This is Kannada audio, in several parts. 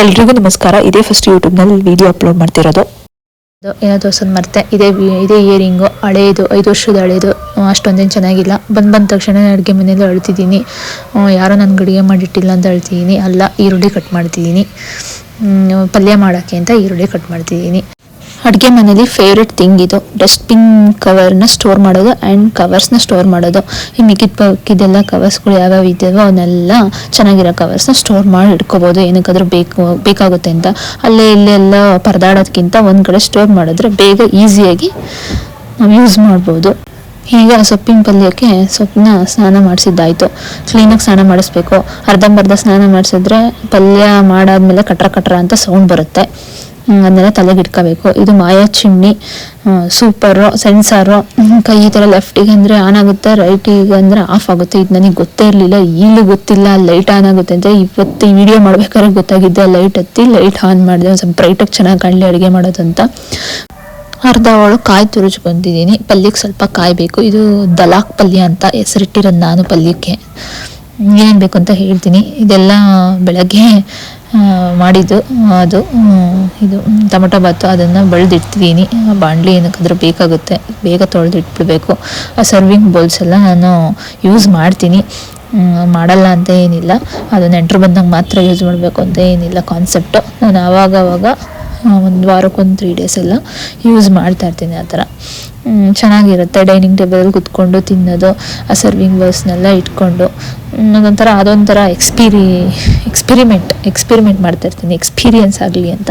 ಎಲ್ರಿಗೂ ನಮಸ್ಕಾರ. ಇದೇ ಫಸ್ಟ್ ಯೂಟ್ಯೂಬ್ನಲ್ಲಿ ವಿಡಿಯೋ ಅಪ್ಲೋಡ್ ಮಾಡ್ತಿರೋದು. ಏನಾದ್ರು ಏನೋ ತೋರ್ಸೋದು ಮರ್ತೆ, ಇದೇ ಇದೇ ಇಯರಿಂಗು ಹಳೆಯದು ಐದು ವರ್ಷದ ಹಳೆಯದು ಅಷ್ಟೊಂದೇನು ಚೆನ್ನಾಗಿಲ್ಲ. ಬಂದು ಬಂದ ತಕ್ಷಣ ಅಡುಗೆ ಮನೇಲಿ ಅಳ್ತಿದ್ದೀನಿ. ಯಾರೋ ನನ್ಗೆ ಅಡುಗೆ ಮಾಡಿಟ್ಟಿಲ್ಲ ಅಂತ ಅಳ್ತಿದ್ದೀನಿ. ಅಲ್ಲ, ಈರುಳ್ಳಿ ಕಟ್ ಮಾಡ್ತಿದ್ದೀನಿ. ಪಲ್ಯ ಮಾಡೋಕ್ಕೆ ಅಂತ ಈರುಳ್ಳಿ ಕಟ್ ಮಾಡ್ತಿದ್ದೀನಿ. ಅಡುಗೆ ಮನೇಲಿ ಫೇವ್ರೆಟ್ ಥಿಂಗ್ ಇದು. ಡಸ್ಟ್ಬಿನ್ ಕವರ್ನ ಸ್ಟೋರ್ ಮಾಡೋದು ಆ್ಯಂಡ್ ಕವರ್ಸ್ನ ಸ್ಟೋರ್ ಮಾಡೋದು. ಈ ಮಿಕ್ಕಿದ ಪಕ್ಕಿದೆಲ್ಲ ಕವರ್ಸ್ಗಳು ಯಾವ್ಯಾವ ಇದ್ದಾವೋ ಅವನ್ನೆಲ್ಲ ಚೆನ್ನಾಗಿರೋ ಕವರ್ಸ್ನ ಸ್ಟೋರ್ ಮಾಡಿ ಇಟ್ಕೋಬೋದು. ಏನಕ್ಕಾದ್ರೂ ಬೇಕು, ಬೇಕಾಗುತ್ತೆ ಅಂತ. ಅಲ್ಲೇ ಇಲ್ಲೆಲ್ಲ ಪರದಾಡೋದಕ್ಕಿಂತ ಒಂದು ಕಡೆ ಸ್ಟೋರ್ ಮಾಡಿದ್ರೆ ಬೇಗ ಈಸಿಯಾಗಿ ನಾವು ಯೂಸ್ ಮಾಡ್ಬೋದು. ಈಗ ಸೊಪ್ಪಿನ ಪಲ್ಯಕ್ಕೆ ಸೊಪ್ಪನ್ನ ಸ್ನಾನ ಮಾಡಿಸಿದ್ದಾಯಿತು. ಕ್ಲೀನಾಗಿ ಸ್ನಾನ ಮಾಡಿಸ್ಬೇಕು. ಅರ್ಧಂಬರ್ಧ ಸ್ನಾನ ಮಾಡಿಸಿದ್ರೆ ಪಲ್ಯ ಮಾಡಾದ್ಮೇಲೆ ಕಟ್ರ ಕಟ್ರ ಅಂತ ಸೌಂಡ್ ಬರುತ್ತೆ. ಅದನ್ನೆಲ್ಲ ತಲೆಗೆ ಇಟ್ಕೋಬೇಕು ಇದು ಮಾಯಾ ಚಿಮ್ನಿ ಸೂಪರು, ಸೆನ್ಸಾರು ಕೈ ಈ ಥರ ಲೆಫ್ಟಿಗೆ ಅಂದರೆ ಆನ್ ಆಗುತ್ತೆ ರೈಟಿಗೆ ಅಂದರೆ ಆಫ್ ಆಗುತ್ತೆ. ಇದು ನನಗೆ ಗೊತ್ತೇ ಇರಲಿಲ್ಲ, ಈಗಲೂ ಗೊತ್ತಿಲ್ಲ ಲೈಟ್ ಆನ್ ಆಗುತ್ತೆ ಅಂತ. ಇವತ್ತು ಈ ವಿಡಿಯೋ ಮಾಡ್ಬೇಕಾದ್ರೆ ಗೊತ್ತಾಗಿದ್ದೆ ಲೈಟ್ ಹತ್ತಿ ಲೈಟ್ ಆನ್ ಮಾಡಿದೆ. ಒಂದು ಸ್ವಲ್ಪ ಬ್ರೈಟಾಗಿ ಚೆನ್ನಾಗಿ ಕಾಣಲಿ ಅಡುಗೆ ಮಾಡೋದಂತ. ಅರ್ಧ ಅವಳು ಕಾಯಿ ತುರುಜ್ಕೊಂಡಿದ್ದೀನಿ ಪಲ್ಯಕ್ಕೆ ಸ್ವಲ್ಪ ಕಾಯಿ ಬೇಕು. ಇದು ದಲಾಕ್ ಪಲ್ಯ ಅಂತ ಹೆಸರಿಟ್ಟಿರೋದು ನಾನು ಪಲ್ಯಕ್ಕೆ. ಏನು ಬೇಕು ಅಂತ ಹೇಳ್ತೀನಿ. ಇದೆಲ್ಲ ಬೆಳಗ್ಗೆ ಮಾಡಿದ್ದು. ಅದು ಇದು, ಟೊಮೊಟೊ ಬಾತು ಅದನ್ನು ಬಳ್ದಿಡ್ತಿದ್ದೀನಿ ಆ, ಬಾಣಲಿ ಏನಕ್ಕಾದ್ರೂ ಬೇಕಾಗುತ್ತೆ. ಬೇಗ ತೊಳೆದಿಟ್ಬಿಡ್ಬೇಕು. ಆ ಸರ್ವಿಂಗ್ ಬೌಲ್ಸ್ ಎಲ್ಲ ನಾನು ಯೂಸ್ ಮಾಡ್ತೀನಿ. ಮಾಡಲ್ಲ ಅಂತ ಏನಿಲ್ಲ. ಅದು ನೆಂಟರು ಬಂದಾಗ ಮಾತ್ರ ಯೂಸ್ ಮಾಡಬೇಕು ಅಂತ ಏನಿಲ್ಲ ಕಾನ್ಸೆಪ್ಟು ನಾನು ಆವಾಗವಾಗ ಆವಾಗ ಒಂದು ವಾರಕ್ಕೊಂದು ತ್ರೀ ಡೇಸ್ ಎಲ್ಲ ಯೂಸ್ ಮಾಡ್ತಾ ಇರ್ತೀನಿ ಆ ಥರ. ಚೆನ್ನಾಗಿರುತ್ತೆ. ಡೈನಿಂಗ್ ಟೇಬಲಲ್ಲಿ ಕುತ್ಕೊಂಡು ತಿನ್ನೋದು, ಆ ಸರ್ವಿಂಗ್ ಬಾಲ್ಸ್ನೆಲ್ಲ ಇಟ್ಕೊಂಡು. ಅದೊಂಥರ ಅದೊಂಥರ ಎಕ್ಸ್ಪೀರಿ ಎಕ್ಸ್ಪಿರಿಮೆಂಟ್ ಎಕ್ಸ್ಪಿರಿಮೆಂಟ್ ಮಾಡ್ತಾ ಇರ್ತೀನಿ. ಎಕ್ಸ್ಪೀರಿಯನ್ಸ್ ಆಗಲಿ ಅಂತ.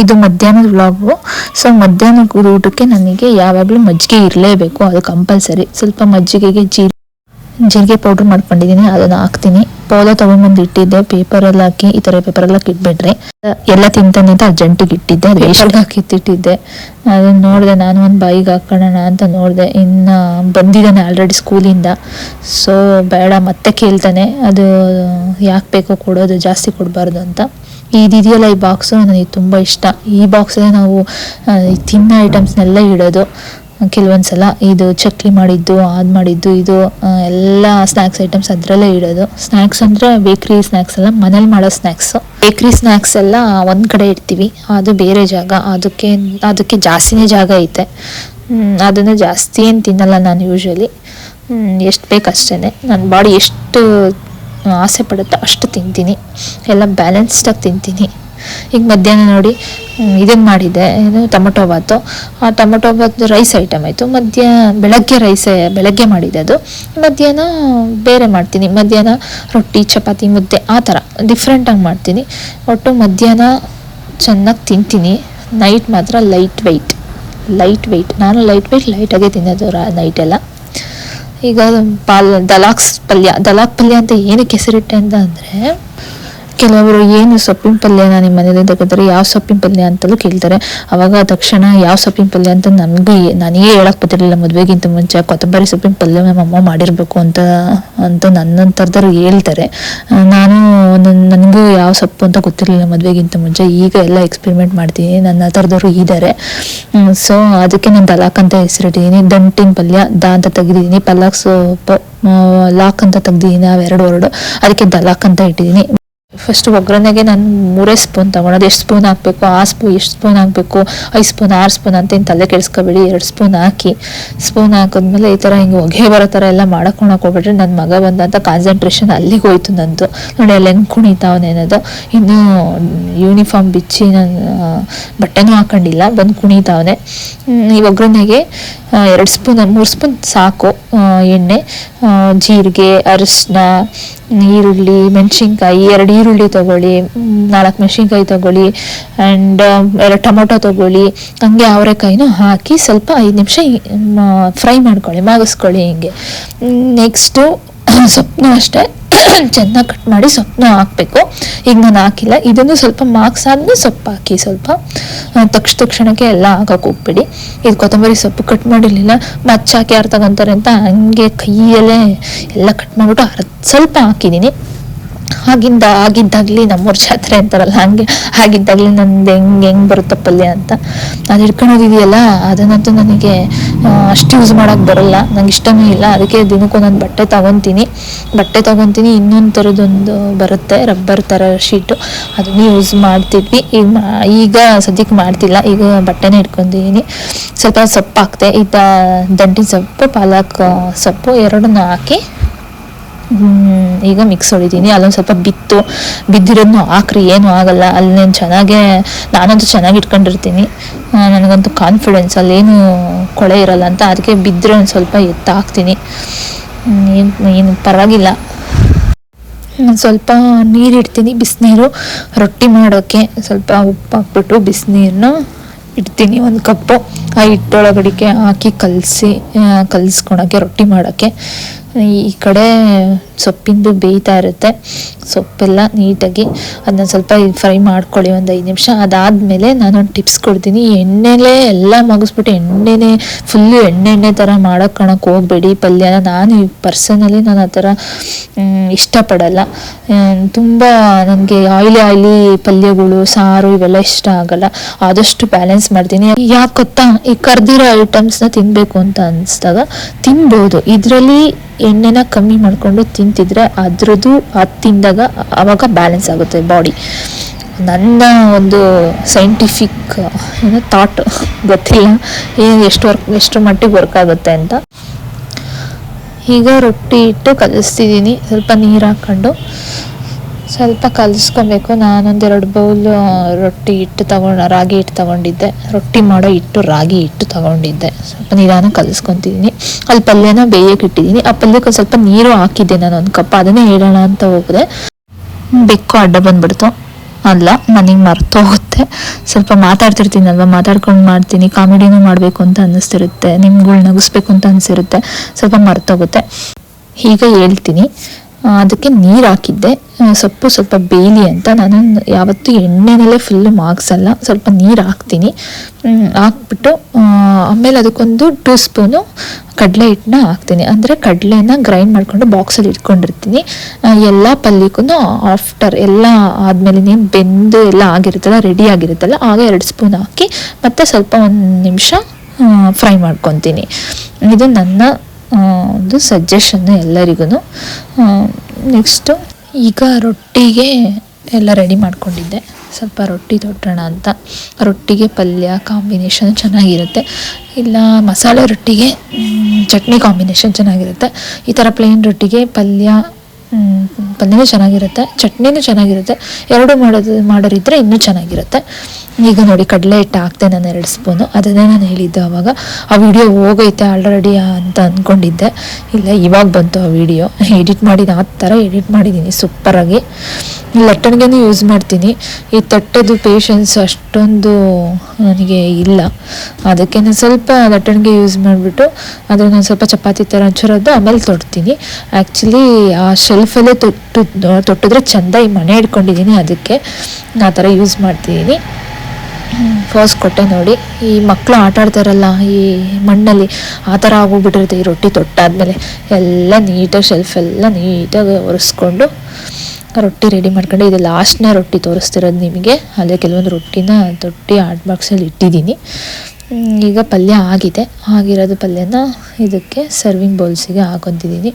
ಇದು ಮಧ್ಯಾಹ್ನದ ವ್ಲಾಗು ಸೊ ಮಧ್ಯಾಹ್ನದ ಊಟಕ್ಕೆ ನನಗೆ ಯಾವಾಗಲೂ ಮಜ್ಜಿಗೆ ಇರಲೇಬೇಕು. ಅದು ಕಂಪಲ್ಸರಿ ಸ್ವಲ್ಪ ಮಜ್ಜಿಗೆಗೆ ಜೀರಿಗೆ ಜೀರಿಗೆ ಪೌಡ್ರ್ ಮಾಡ್ಕೊಂಡಿದ್ದೀನಿ, ಅದನ್ನ ಹಾಕ್ತೀನಿ. ಪೌದ ತಗೊಂಡ್ಬಂದು ಇಟ್ಟಿದ್ದೆ ಪೇಪರೆಲ್ಲ ಹಾಕಿ, ಈ ಥರ ಪೇಪರ್ ಹಾಕಿ ಇಟ್ಬಿಟ್ರೆ, ಎಲ್ಲ ತಿಂತಾನೆ ಅಂತ ಅರ್ಜೆಂಟಿಗೆ ಇಟ್ಟಿದ್ದೆ ವೇಸ್ಟ್ಗೆ ಹಾಕಿ ಇಟ್ಟಿದ್ದೆ ಅದನ್ನ ನೋಡಿದೆ, ನಾನು ಒಂದು ಬಾಯಿಗೆ ಹಾಕೋಣ ಅಂತ ನೋಡಿದೆ, ಇನ್ನು ಬಂದಿದ್ದಾನೆ ಆಲ್ರೆಡಿ ಸ್ಕೂಲಿಂದ ಸೊ ಬೇಡ, ಮತ್ತೆ ಕೇಳ್ತಾನೆ, ಅದು ಯಾಕೆ ಬೇಕೋ ಕೊಡೋದು, ಜಾಸ್ತಿ ಕೊಡಬಾರ್ದು ಅಂತ. ಇದಿದೆಯಲ್ಲ ಈ ಬಾಕ್ಸು ನನಗೆ ತುಂಬ ಇಷ್ಟ. ಈ ಬಾಕ್ಸಲ್ಲೇ ನಾವು ತಿನ್ನೋ ಐಟಮ್ಸ್ನೆಲ್ಲ ಇಡೋದು. ಕೆಲವೊಂದು ಸಲ ಇದು ಚಕ್ಲಿ ಮಾಡಿದ್ದು ಅದು ಮಾಡಿದ್ದು, ಇದು ಎಲ್ಲ ಸ್ನ್ಯಾಕ್ಸ್ ಐಟಮ್ಸ್ ಅದರಲ್ಲೇ ಇಡೋದು. ಸ್ನ್ಯಾಕ್ಸ್ ಅಂದರೆ ಬೇಕ್ರಿ ಸ್ನ್ಯಾಕ್ಸ್ ಎಲ್ಲ ಮನೇಲಿ ಮಾಡೋ ಸ್ನ್ಯಾಕ್ಸು ಬೇಕ್ರಿ ಸ್ನ್ಯಾಕ್ಸ್ ಎಲ್ಲ ಒಂದು ಕಡೆ ಇಡ್ತೀವಿ. ಅದು ಬೇರೆ ಜಾಗ. ಅದಕ್ಕೆ ಅದಕ್ಕೆ ಜಾಸ್ತಿನೇ ಜಾಗ ಐತೆ. ಅದನ್ನು ಜಾಸ್ತಿ ಏನು ತಿನ್ನಲ್ಲ ನಾನು ಯೂಶ್ವಲಿ ಎಷ್ಟು ಬೇಕು ಅಷ್ಟೇ ನನ್ನ ಬಾಡಿ ಎಷ್ಟು ಆಸೆ ಪಡುತ್ತೋ ಅಷ್ಟು ತಿಂತೀನಿ. ಎಲ್ಲ ಬ್ಯಾಲೆನ್ಸ್ಡಾಗಿ ತಿಂತೀನಿ. ಈಗ ಮಧ್ಯಾಹ್ನ ನೋಡಿ ಇದನ್ನು ಮಾಡಿದ್ದೆ ಏನು ಟೊಮೊಟೊ ಬಾತು ಆ ಟೊಮೊಟೊ ಬಾತ್ ರೈಸ್ ಐಟಮ್ ಆಯಿತು. ಮಧ್ಯ ಬೆಳಗ್ಗೆ ರೈಸ್ ಬೆಳಗ್ಗೆ ಮಾಡಿದೆ ಅದು. ಮಧ್ಯಾಹ್ನ ಬೇರೆ ಮಾಡ್ತೀನಿ. ಮಧ್ಯಾಹ್ನ ರೊಟ್ಟಿ, ಚಪಾತಿ, ಮುದ್ದೆ, ಆ ಥರ. ಡಿಫ್ರೆಂಟಾಗಿ ಮಾಡ್ತೀನಿ. ಒಟ್ಟು ಮಧ್ಯಾಹ್ನ ಚೆನ್ನಾಗಿ ತಿಂತೀನಿ. ನೈಟ್ ಮಾತ್ರ ಲೈಟ್ ವೆಯ್ಟ್ ಲೈಟ್ ವೆಯ್ಟ್ ನಾನು ಲೈಟ್ ವೆಯ್ಟ್ ಲೈಟಾಗೆ ತಿನ್ನೋದು ರಾ ನೈಟೆಲ್ಲ ಈಗ ಪಾಲ್, ದಲಾಕ್ಸ್ ಪಲ್ಯ. ದಲಾಕ್ ಪಲ್ಯ ಅಂತ ಏನಕ್ಕೆ ಹೆಸರಿಟ್ಟೆ ಅಂತ ಅಂದರೆ ಕೆಲವರು ಏನು ಸೊಪ್ಪಿನ ಪಲ್ಯನ ನಿಮ್ಮ ಮನೇಲಿ ತಗೋತಾರೆ, ಯಾವ ಸೊಪ್ಪಿನ ಪಲ್ಯ ಅಂತಲೂ ಕೇಳ್ತಾರೆ. ಅವಾಗ ತಕ್ಷಣ ಯಾವ ಸೊಪ್ಪಿನ ಪಲ್ಯ ಅಂತ ನಮಗೆ ನನಗೆ ಹೇಳಕ್ ಬರ್ತಿರ್ಲಿಲ್ಲ. ಮದುವೆಗಿಂತ ಮುಂಚೆ ಕೊತ್ತಂಬರಿ ಸೊಪ್ಪಿನ ಪಲ್ಯ ನಮ್ಮ ಅಮ್ಮ ಮಾಡಿರಬೇಕು ಅಂತ ಅಂತ ನನ್ನಂಥರ್ದವ್ರು ಹೇಳ್ತಾರೆ. ನಾನು ನನ್- ನನಗೂ ಯಾವ ಸೊಪ್ಪು ಅಂತ ಗೊತ್ತಿರಲಿಲ್ಲ ಮದುವೆಗಿಂತ ಮುಂಚೆ. ಈಗ ಎಲ್ಲ ಎಕ್ಸ್ಪೆರಿಮೆಂಟ್ ಮಾಡ್ತೀನಿ. ನನ್ನ ಥರದವರು ಇದ್ದಾರೆ ಸೊ ಅದಕ್ಕೆ ನಾನು ದಲಾಕ್ ಅಂತ ಹೆಸರಿಟ್ಟಿದ್ದೀನಿ ದಂಟಿನ ಪಲ್ಯ, ದಾ ಅಂತ ತೆಗೆದಿದ್ದೀನಿ ಪಲ್ಲಾಕ್ ಸೊಪ್ಪು ಲಾಕ್ ಅಂತ ತೆಗ್ದಿದ್ದೀನಿ ಅವೆರಡು ಹೊರಡು. ಅದಕ್ಕೆ ದಲಾಕ್ ಅಂತ ಇಟ್ಟಿದ್ದೀನಿ ಫಸ್ಟ್ ಒಗ್ಗರಣೆಗೆ ನಾನು ಮೂರೇ ಸ್ಪೂನ್ ತಗೊಳೋದು ಎಷ್ಟು ಸ್ಪೂನ್ ಹಾಕಬೇಕು, ಆ ಸ್ಪೂ ಎಷ್ಟು ಸ್ಪೂನ್ ಹಾಕ್ಬೇಕು, ಐದು ಸ್ಪೂನ್ ಆರು ಸ್ಪೂನ್ ಅಂತ ಏನು ತಲೆ ಕೆಡಿಸ್ಕೊಬೇಡಿ, ಎರಡು ಸ್ಪೂನ್ ಹಾಕಿ. ಸ್ಪೂನ್ ಹಾಕಿದ್ಮೇಲೆ ಈ ಥರ ಹಿಂಗೆ ಹೊಗೆ ಬರೋ ಥರ ಎಲ್ಲ ಮಾಡ್ಕೊಂಡು ಹೋಗ್ಬಿಟ್ರೆ ನನ್ನ ಮಗ ಬಂದಂಥ ಕಾನ್ಸಂಟ್ರೇಷನ್ ಅಲ್ಲಿಗೆ ಹೋಯ್ತು ನಂದು. ನೋಡಿ, ಅಲ್ಲಿ ಹೆಂಗೆ ಕುಣಿತಾವನೇನದು ಇನ್ನೂ ಯೂನಿಫಾರ್ಮ್ ಬಿಚ್ಚಿ ನಾನು ಬಟ್ಟೆನೂ ಹಾಕೊಂಡಿಲ್ಲ, ಬಂದು ಕುಣಿತಾವನೆ ಈ ಒಗ್ಗರಣೆಗೆ ಎರಡು ಸ್ಪೂನ್ ಮೂರು ಸ್ಪೂನ್ ಸಾಕು ಎಣ್ಣೆ ಜೀರಿಗೆ ಅರಿಶಿನ ಈರುಳ್ಳಿ ಮೆಣಸಿನ್ಕಾಯಿ, ಎರಡು ಈರುಳ್ಳಿ ತಗೊಳ್ಳಿ, ನಾಲ್ಕು ಮೆಣಸಿನ್ಕಾಯಿ ತಗೊಳ್ಳಿ ಆ್ಯಂಡ್ ಎರಡು ಟೊಮೊಟೊ ತಗೊಳ್ಳಿ, ಹಂಗೆ ಅವರೆಕಾಯಿನ ಹಾಕಿ ಸ್ವಲ್ಪ ಐದು ನಿಮಿಷ ಫ್ರೈ ಮಾಡ್ಕೊಳ್ಳಿ, ಮಾಗಿಸ್ಕೊಳ್ಳಿ ಹಿಂಗೆ. ನೆಕ್ಸ್ಟು ಸೊಪ್ಪು ಅಷ್ಟೇ. ಚೆನ್ನಾಗಿ ಕಟ್ ಮಾಡಿ ಸೊಪ್ಪನ್ನ ಹಾಕಬೇಕು. ಈಗ ನಾನು ಹಾಕಿಲ್ಲ. ಇದನ್ನು ಸ್ವಲ್ಪ ಮಾರ್ಕ್ಸ್ ಆದ್ಮೇಲೆ ಸೊಪ್ಪು ಹಾಕಿ ಸ್ವಲ್ಪ ತಕ್ಷ ತಕ್ಷಣಕ್ಕೆ ಎಲ್ಲ ಹಾಕಕ್ಕೆ ಹೋಗ್ಬೇಡಿ. ಇದು ಕೊತ್ತಂಬರಿ ಸೊಪ್ಪು ಕಟ್ ಮಾಡಿರಲಿಲ್ಲ. ಮಚ್ಚಾಕಿ ಯಾರು ತಗೊಂತಾರೆ ಅಂತ ಹಂಗೆ ಕೈಯಲ್ಲೇ ಎಲ್ಲ ಕಟ್ ಮಾಡಿಬಿಟ್ಟು ಸ್ವಲ್ಪ ಹಾಕಿದ್ದೀನಿ ಆಗಿಂದ ಆಗಿದ್ದಾಗ್ಲಿ ನಮ್ಮೂರ್ ಜಾತ್ರೆ ಅಂತಾರಲ್ಲ, ಹಂಗೆ ಆಗಿದ್ದಾಗ್ಲಿ ನಂದು ಹೆಂಗ್ ಹೆಂಗ್ ಬರುತ್ತೆ ಪಲ್ಯ ಅಂತ. ಅದು ಹಿಡ್ಕೊಳೋದಿದೆಯಲ್ಲ ಅದನ್ನಂತೂ ನನಗೆ ಅಷ್ಟು ಯೂಸ್ ಮಾಡೋಕೆ ಬರಲ್ಲ. ನಂಗೆ ಇಷ್ಟನೂ ಇಲ್ಲ, ಅದಕ್ಕೆ ದಿನಕ್ಕೊಂದೊಂದು ಬಟ್ಟೆ ತಗೊತೀನಿ. ಬಟ್ಟೆ ತಗೊತೀನಿ, ಇನ್ನೊಂದು ಥರದೊಂದು ಬರುತ್ತೆ ರಬ್ಬರ್ ಥರ ಶೀಟು ಅದನ್ನು ಯೂಸ್ ಮಾಡ್ತಿದ್ವಿ. ಈಗ ಈಗ ಸದ್ಯಕ್ಕೆ ಮಾಡ್ತಿಲ್ಲ, ಈಗ ಬಟ್ಟೆನೇ ಇಟ್ಕೊಂಡಿದ್ದೀನಿ ಸ್ವಲ್ಪ ಸೊಪ್ಪು ಹಾಕ್ತೆ ಈಗ ದಂಟಿನ ಸೊಪ್ಪು, ಪಾಲಕ್ ಸೊಪ್ಪು, ಎರಡನ್ನೂ ಹಾಕಿ ಈಗ ಮಿಕ್ಸ್ ಹೊಡಿತೀನಿ ಅಲ್ಲೊಂದು ಸ್ವಲ್ಪ ಬಿತ್ತು. ಬಿದ್ದಿರೋದನ್ನು ಹಾಕ್ರಿ, ಏನೂ ಆಗಲ್ಲ. ಅಲ್ಲಿ ನಾನು ಚೆನ್ನಾಗೇ, ನಾನಂತೂ ಚೆನ್ನಾಗಿ ಇಟ್ಕೊಂಡಿರ್ತೀನಿ. ನನಗಂತೂ ಕಾನ್ಫಿಡೆನ್ಸ್ ಅಲ್ಲೇನು ಕೊಳೆ ಇರಲ್ಲ ಅಂತ. ಅದಕ್ಕೆ ಬಿದ್ದರೆ ಒಂದು ಸ್ವಲ್ಪ ಎತ್ತ ಹಾಕ್ತೀನಿ. ಏನು ಏನು, ಪರವಾಗಿಲ್ಲ. ಸ್ವಲ್ಪ ನೀರು ಇಡ್ತೀನಿ, ಬಿಸಿನೀರು. ರೊಟ್ಟಿ ಮಾಡೋಕ್ಕೆ ಸ್ವಲ್ಪ ಉಪ್ಪು ಹಾಕ್ಬಿಟ್ಟು ಬಿಸಿನೀರನ್ನ ಇಡ್ತೀನಿ ಒಂದು ಕಪ್ಪು. ಆ ಹಿಟ್ಟೊಳಗಡಿಕೆ ಹಾಕಿ ಕಲಸಿ ಕಲಿಸ್ಕೊಳಕ್ಕೆ, ರೊಟ್ಟಿ ಮಾಡೋಕ್ಕೆ ಈ ಕಡೆ ಸೊಪ್ಪಿಂದು ಬೇಯ್ತಾ ಇರುತ್ತೆ. ಸೊಪ್ಪೆಲ್ಲ ನೀಟಾಗಿ ಅದನ್ನ ಸ್ವಲ್ಪ ಫ್ರೈ ಮಾಡ್ಕೊಳ್ಳಿ ಒಂದು ಐದು ನಿಮಿಷ. ಅದಾದಮೇಲೆ ನಾನೊಂದು ಟಿಪ್ಸ್ ಕೊಡ್ತೀನಿ. ಎಣ್ಣೆಲೇ ಎಲ್ಲ ಮಗಿಸ್ಬಿಟ್ಟು ಎಣ್ಣೆನೇ ಫುಲ್ಲು ಎಣ್ಣೆ ಎಣ್ಣೆ ಥರ ಮಾಡೋಕೆ ಕಣಕ್ಕೆ ಹೋಗ್ಬೇಡಿ. ಪಲ್ಯನ ನಾನು ಪರ್ಸನಲಿ ನಾನು ಆ ಥರ ಇಷ್ಟಪಡಲ್ಲ. ತುಂಬ ನನಗೆ ಆಯಿಲಿ ಆಯಿಲಿ ಪಲ್ಯಗಳು, ಸಾರು ಇವೆಲ್ಲ ಇಷ್ಟ ಆಗಲ್ಲ. ಆದಷ್ಟು ಬ್ಯಾಲೆನ್ಸ್ ಮಾಡ್ತೀನಿ. ಯಾಕೆ ಗೊತ್ತಾ? ಈ ಕರ್ದಿರೋ ಐಟಮ್ಸ್ನ ತಿನ್ನಬೇಕು ಅಂತ ಅನಿಸ್ದಾಗ ತಿನ್ಬೋದು. ಇದರಲ್ಲಿ ಎಣ್ಣೆನ ಕಮ್ಮಿ ಮಾಡಿಕೊಂಡು ತಿಂತಿದ್ರೆ ಅದ್ರದ್ದು ಅದು ತಿಂದಾಗ ಆವಾಗ ಬ್ಯಾಲೆನ್ಸ್ ಆಗುತ್ತೆ ಬಾಡಿ ನನ್ನ ಒಂದು ಸೈಂಟಿಫಿಕ್ ಏನೋ ಥಾಟ್ ಗೊತ್ತಿಲ್ಲ. ಏನು ಎಷ್ಟು ವರ್ಕ್ ಎಷ್ಟು ಮಟ್ಟಿಗೆ ವರ್ಕ್ ಆಗುತ್ತೆ ಅಂತ. ಈಗ ರೊಟ್ಟಿ ಇಟ್ಟು ಕಲಿಸ್ತಿದ್ದೀನಿ. ಸ್ವಲ್ಪ ನೀರು ಹಾಕ್ಕೊಂಡು. ಸ್ವಲ್ಪ ಕಲಿಸ್ಕೊಬೇಕು. ನಾನೊಂದೆರಡು ಬೌಲ್ ರೊಟ್ಟಿ ಹಿಟ್ಟು ತಗೊಂಡ, ರಾಗಿ ಹಿಟ್ಟು ತಗೊಂಡಿದ್ದೆ. ರೊಟ್ಟಿ ಮಾಡೋ ಹಿಟ್ಟು, ರಾಗಿ ಹಿಟ್ಟು ತಗೊಂಡಿದ್ದೆ. ಸ್ವಲ್ಪ ನಿಧಾನ ಕಲಿಸ್ಕೊತಿದ್ದೀನಿ ಅಲ್ಲಿ ಪಲ್ಯನ ಬೇಯಕ್ಕೆ ಇಟ್ಟಿದ್ದೀನಿ. ಆ ಪಲ್ಯಕ್ಕೆ ಸ್ವಲ್ಪ ನೀರು ಹಾಕಿದ್ದೆ ನಾನು, ಒಂದು ಕಪ್. ಅದನ್ನೇ ಹೇಳೋಣ ಅಂತ ಹೋಗಿದೆ. ಬೆಕ್ಕು ಅಡ್ಡ ಬಂದ್ಬಿಡ್ತು. ಅಲ್ಲ ನನಗೆ ಮರ್ತು ಹೋಗುತ್ತೆ. ಸ್ವಲ್ಪ ಮಾತಾಡ್ತಿರ್ತೀನಲ್ವ? ಮಾತಾಡ್ಕೊಂಡು ಮಾಡ್ತೀನಿ. ಕಾಮಿಡಿನೂ ಮಾಡಬೇಕು ಅಂತ ಅನ್ನಿಸ್ತಿರುತ್ತೆ. ನಿಮ್ಗಳು ನಗಿಸ್ಬೇಕು ಅಂತ ಅನಿಸಿರುತ್ತೆ ಸ್ವಲ್ಪ ಮರ್ತೋಗುತ್ತೆ ಈಗ ಹೇಳ್ತೀನಿ. ಅದಕ್ಕೆ ನೀರು ಹಾಕಿದ್ದೆ. ಸೊಪ್ಪು ಸ್ವಲ್ಪ ಬೇಯಲಿ ಅಂತ ನಾನು ಯಾವತ್ತೂ ಎಣ್ಣೆನಲ್ಲೇ ಫುಲ್ಲು ಮಾಗ್ಸಲ್ಲ ಸ್ವಲ್ಪ ನೀರು ಹಾಕ್ತೀನಿ. ಹಾಕ್ಬಿಟ್ಟು ಆಮೇಲೆ ಅದಕ್ಕೊಂದು ಟೂ ಸ್ಪೂನು ಕಡಲೆ ಹಿಟ್ಟನ್ನ ಹಾಕ್ತೀನಿ. ಅಂದರೆ ಕಡಲೆನ ಗ್ರೈಂಡ್ ಮಾಡಿಕೊಂಡು ಬಾಕ್ಸಲ್ಲಿ ಇಟ್ಕೊಂಡಿರ್ತೀನಿ. ಎಲ್ಲ ಪಲ್ಯಕ್ಕೂ ಆಫ್ಟರ್ ಎಲ್ಲ ಆದಮೇಲೆ ನೀನು ಬೆಂದು ಎಲ್ಲ ಆಗಿರುತ್ತಲ್ಲ ರೆಡಿ ಆಗಿರುತ್ತಲ್ಲ, ಆಗ ಎರಡು ಸ್ಪೂನ್ ಹಾಕಿ ಮತ್ತೆ ಸ್ವಲ್ಪ ಒಂದು ನಿಮಿಷ ಫ್ರೈ ಮಾಡ್ಕೊತೀನಿ. ಇದು ನನ್ನ ಒಂದು ಸಜೆಷನ್ ಎಲ್ಲರಿಗೂ ನೆಕ್ಸ್ಟು ಈಗ ರೊಟ್ಟಿಗೆ ಎಲ್ಲ ರೆಡಿ ಮಾಡ್ಕೊಂಡಿದ್ದೆ. ಸ್ವಲ್ಪ ರೊಟ್ಟಿ ತೊಟ್ಟೋಣ ಅಂತ. ರೊಟ್ಟಿಗೆ ಪಲ್ಯ ಕಾಂಬಿನೇಷನ್ ಚೆನ್ನಾಗಿರುತ್ತೆ. ಇಲ್ಲ ಮಸಾಲೆ ರೊಟ್ಟಿಗೆ ಚಟ್ನಿ ಕಾಂಬಿನೇಷನ್ ಚೆನ್ನಾಗಿರುತ್ತೆ. ಈ ಥರ ಪ್ಲೇನ್ ರೊಟ್ಟಿಗೆ ಪಲ್ಯ ಪಲ್ಯನೂ ಚೆನ್ನಾಗಿರುತ್ತೆ, ಚಟ್ನಿನೂ ಚೆನ್ನಾಗಿರುತ್ತೆ. ಎರಡು ಮಾಡೋದು ಮಾಡೋರಿದ್ದರೆ ಇನ್ನೂ ಚೆನ್ನಾಗಿರುತ್ತೆ. ಈಗ ನೋಡಿ, ಕಡಲೆ ಹಿಟ್ಟು ಹಾಕ್ತೆ ನಾನು ಎರಡು ಸ್ಪೂನು. ಅದನ್ನೇ ನಾನು ಹೇಳಿದ್ದೆ ಅವಾಗ. ಆ ವಿಡಿಯೋ ಹೋಗೈತೆ ಆಲ್ರೆಡಿ ಅಂತ ಅಂದ್ಕೊಂಡಿದ್ದೆ ಇಲ್ಲ, ಇವಾಗ ಬಂತು ಆ ವಿಡಿಯೋ. ಎಡಿಟ್ ಮಾಡಿದ ಆ ಥರ ಎಡಿಟ್ ಮಾಡಿದ್ದೀನಿ ಸೂಪರಾಗಿ ಲಟ್ಟಣಿಗೆನೂ ಯೂಸ್ ಮಾಡ್ತೀನಿ. ಈ ತಟ್ಟದು ಪೇಷನ್ಸ್ ಅಷ್ಟೊಂದು ನನಗೆ ಇಲ್ಲ. ಅದಕ್ಕೆ ನಾನು ಸ್ವಲ್ಪ ಲಟ್ಟಣಿಗೆ ಯೂಸ್ ಮಾಡಿಬಿಟ್ಟು ಅದನ್ನು ಸ್ವಲ್ಪ ಚಪಾತಿ ಥರ ಹಂಚಿರೋದು ಆಮೇಲೆ ತೊಡ್ತೀನಿ. ಆ್ಯಕ್ಚುಲಿ ಆ ಶೆಲ್ಫಲ್ಲೇ ತೊಟ್ಟು ತೊಟ್ಟಿದ್ರೆ ಚೆಂದ ಈ ಮನೆ ಇಟ್ಕೊಂಡಿದ್ದೀನಿ ಅದಕ್ಕೆ ಆ ಥರ ಯೂಸ್ ಮಾಡ್ತಿದ್ದೀನಿ ಫಸ್ಟ್ ಕೊಟ್ಟೆ ನೋಡಿ. ಈ ಮಕ್ಕಳು ಆಟ ಆಡ್ತಾರಲ್ಲ, ಈ ಮಣ್ಣಲ್ಲಿ ಆ ಥರ ಆಗೋಗ್ಬಿಟ್ಟಿರುತ್ತೆ ಈ ರೊಟ್ಟಿ ತೊಟ್ಟಾದ್ಮೇಲೆ. ಎಲ್ಲ ನೀಟಾಗಿ ಶೆಲ್ಫ್ ಎಲ್ಲ ನೀಟಾಗಿ ಒರೆಸ್ಕೊಂಡು ರೊಟ್ಟಿ ರೆಡಿ ಮಾಡ್ಕೊಂಡು ಇದು ಲಾಸ್ಟ್ನೇ ರೊಟ್ಟಿ ತೋರಿಸ್ತಿರೋದು ನಿಮಗೆ. ಅದೇ ಕೆಲವೊಂದು ರೊಟ್ಟಿನ ತೊಟ್ಟಿ ಆಟ್ ಬಾಕ್ಸಲ್ಲಿ ಇಟ್ಟಿದ್ದೀನಿ. ಈಗ ಪಲ್ಯ ಆಗಿದೆ. ಆಗಿರೋದು ಪಲ್ಯನ ಇದಕ್ಕೆ ಸರ್ವಿಂಗ್ ಬೌಲ್ಸಿಗೆ ಹಾಕೊತಿದ್ದೀನಿ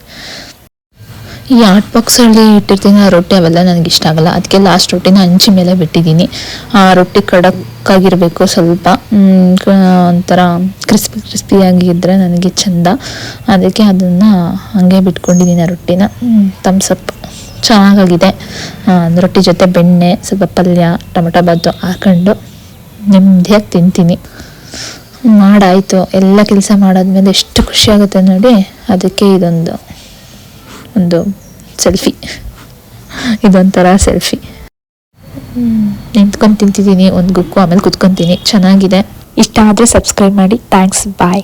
ಈ ಆರ್ಟ್ ಬಾಕ್ಸಲ್ಲಿ ಇಟ್ಟಿರ್ತೀನಿ, ಆ ರೊಟ್ಟಿ ಅವೆಲ್ಲ ನನಗೆ ಇಷ್ಟ ಆಗಲ್ಲ. ಅದಕ್ಕೆ ಲಾಸ್ಟ್ ರೊಟ್ಟಿನ ಹಂಚಿ ಮೇಲೆ ಬಿಟ್ಟಿದ್ದೀನಿ. ಆ ರೊಟ್ಟಿ ಕಡಕ್ಕಾಗಿರಬೇಕು ಸ್ವಲ್ಪ. ಒಂಥರ ಕ್ರಿಸ್ಪಿ ಕ್ರಿಸ್ಪಿಯಾಗಿದ್ದರೆ ನನಗೆ ಚೆಂದ. ಅದಕ್ಕೆ ಅದನ್ನು ಹಾಗೆ ಬಿಟ್ಕೊಂಡಿದ್ದೀನಿ ಆ ರೊಟ್ಟಿನ. ತಮ್ಸಪ್ ಚೆನ್ನಾಗಾಗಿದೆ. ರೊಟ್ಟಿ ಜೊತೆ ಬೆಣ್ಣೆ, ಸ್ವಲ್ಪ ಪಲ್ಯ, ಟೊಮೆಟೊ ಬಾತು ಹಾಕೊಂಡು ನೆಮ್ಮದಿಯಾಗಿ ತಿಂತೀನಿ. ಮಾಡಾಯಿತು. ಎಲ್ಲ ಕೆಲಸ ಮಾಡಾದ್ಮೇಲೆ ಎಷ್ಟು ಖುಷಿ ಆಗುತ್ತೆ ನೋಡಿ. ಅದಕ್ಕೆ ಇದೊಂದು ಒಂದು ಸೆಲ್ಫಿ. ಇದೊಂಥರ ಸೆಲ್ಫಿ. ನಿಂತ್ಕೊಂಡು ತಿಂತಿದ್ದೀನಿ ಒಂದು ಗುಕ್ಕು ಆಮೇಲೆ ಕುತ್ಕೊಂತೀನಿ. ಚೆನ್ನಾಗಿದೆ. ಇಷ್ಟ ಆದರೆ ಸಬ್ಸ್ಕ್ರೈಬ್ ಮಾಡಿ. ಥ್ಯಾಂಕ್ಸ್. ಬಾಯ್.